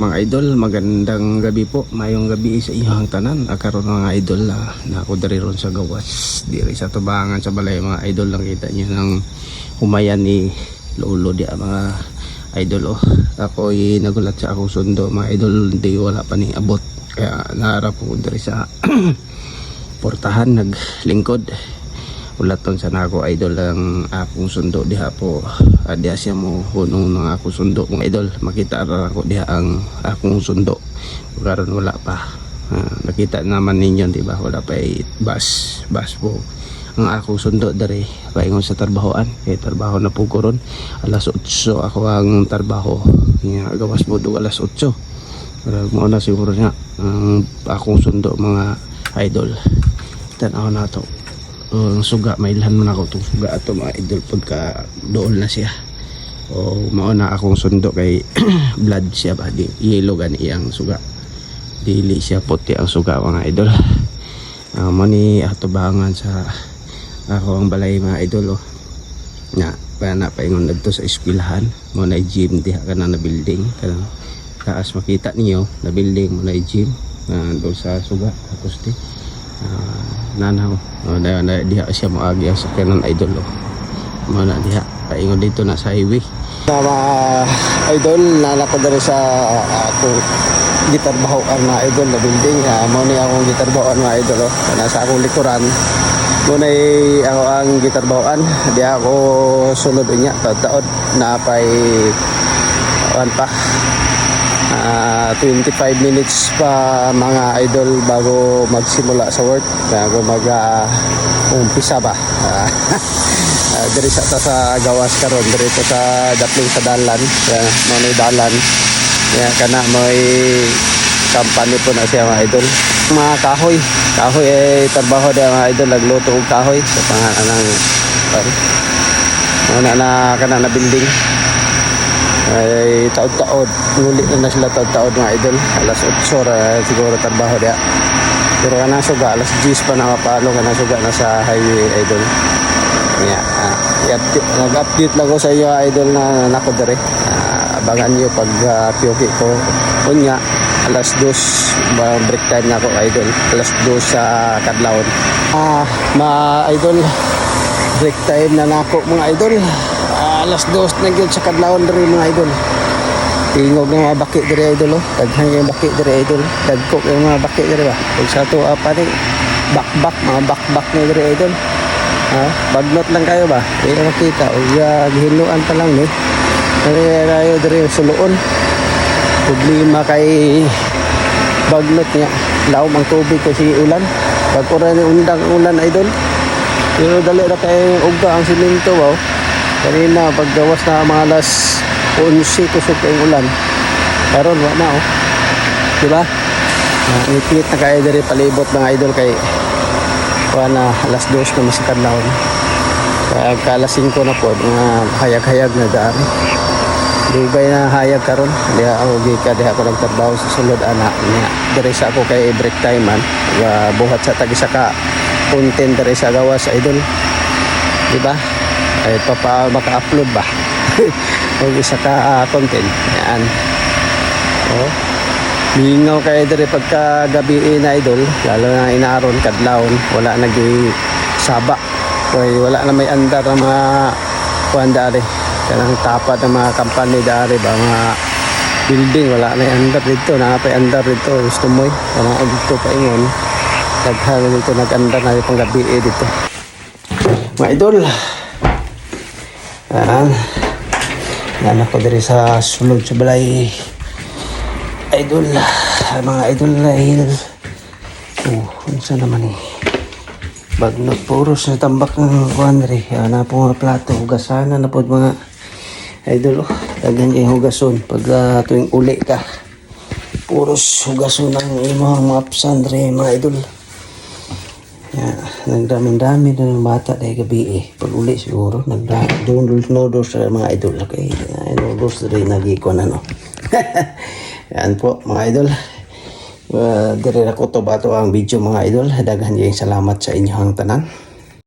Mga idol, magandang gabi po. Mayong gabi sa inyong tanan. Akaroon mga idol na, na ako dari ron sa gawas. Diri sa tubangan sa balay mga idol lang kita niyo ng humayan ni Lolo di mga idol oh. Ako ay nagulat sa akong sundo mga idol hindi wala pa ni abot. Kaya naharap ko dari sa portahan naglingkod ulaton sa nako idol ang akong sundo diha po. Uh, siya mo hunong ng akong sundo mga idol. Makita ra ako diha ang akong sundo. Karon wala pa. Ah, nakita naman ninyo di ba? Wala pa ay bus bus po. Ang akong sundo dere paingon sa trabahoan kay trabaho na po ko ron. Alas 8 ako ang trabaho nga gawas mo do alas 8 pero mo na siguro nga ang akong sundo mga idol. Tanaw na to ang suga may ilhan man ako itong suga ato mga idol pagka dool na siya. O mauna akong sundo kay blood siya ba? Di yellow gani iyang suga. Dili siya puti ang suga mga idol. Uh, mani ato bangan sa ako ang balay mga idol oh. na pa na paingon dito sa eskwelahan mo na gym diha ka na na building. Kanang taas makita niyo na building mo na gym uh, doon sa suga tapos di uh, nanaw uh, na, na, diha siya moagi ang sakyanan idol oh. mo na diha paingon dito na sa highway. Mga idol nana ko dali sa ako gitar bahoan mga idol na building. Uh, mo ni akong gitar bahoan mga idol oh. nasa akong likuran. Mo na ako ang gitar bahoan di ako sunod niya taon na pay one pa Ah, 25 minutes pa mga idol bago magsimula sa work bago mag uh, umpisa ba? Uh, uh, diri sa sa gawas karon diri sa dapling sa dalan uh, manay dalan. Ya kana may company po na siya mga idol. Mga kahoy kahoy ay trabaho dia mga idol nagluto og kahoy sa pangalan ng uh, na na kana na building ay taod-taod. Nguli na na sila taod-taod mga idol. Alas 8 ra siguro trabaho dia pero kana suga alas 10 pa nakapalo kana suga na sa highway idol. Yeah, uh, nag-update lang ko sa iyo idol na nako dire. Uh, abangan niyo pag uh, pyoki ko. Kunya alas 2 uh, break time na ako idol. Alas 2 sa kadlawon. Ah ma idol break time na nako mga idol. Ah, alas dos na gyud sa kadlawon diri mga idol. Tingog nga mga baki diri idol oh. Daghan nga baki diri idol. Dagko nga mga baki diri ba? Ug sa to apa ni bakbak mga bakbak na diri idol. Ha? Bagnot lang kayo ba? Di na makita. Ug uh, gihinuan pa lang ni diri kayo diri suluon. Problema kay bagnot nga laom ang tubig kasi ulan. Pag oras ni undang ulan idol. Pero dali ra kay ugga ang simento ba oh. Kanina paggawas na mga alas 11 kusog yung ulan. Karon wa na oh. Di ba? Uh, Ipit na kayo diri palibot mga idol kay wa na alas 2 na masikad laon. Kaya kalas 5 na po mga hayag-hayag na daan. Dugay na hayag karon. Diha ako gika diha ako nagtrabaho sa sulod ana niya. Diri sa ako kay break time man. Buhat sa tagi ka content diri sa gawas idol. Di ba? Ay papa maka-upload ba? O isa ka uh, content. Yan oh. Lingaw kayo diri pagka gabi na idol. Lalo na inaaron kadlawon wala nagi saba. Kay wala na may andar na mga kuhan dari kanang tapad ng mga company dari ba mga building. Wala na andar dito. Nakapay andar dito. Gusto mo eh. Kanang dito pa ingon. Daghan dito nag-andar na yung panggabi dito. Mga idol Ayan. Yan ako diri sa sulod sa balay. Idol. Mga idol dahil. Oh, ano sa naman eh. Bagnot puros na tambak ng kuhan diri. Yan na po mga plato. Hugasan na po mga idol. Oh. Dagan kayo hugason. Pag uh, tuwing uli ka. Puros hugason ang imong mga apsan diri mga idol. Yeah, nagdami-dami na ng bata dahil gabi eh. Pag uli siguro, nagdami. Doon noodles sa mga idol. Okay, uh, noodles rin nagiko na no. Yan po mga idol. Uh, dire na ko to ba to ang video mga idol. Daghan yung salamat sa inyong tanan.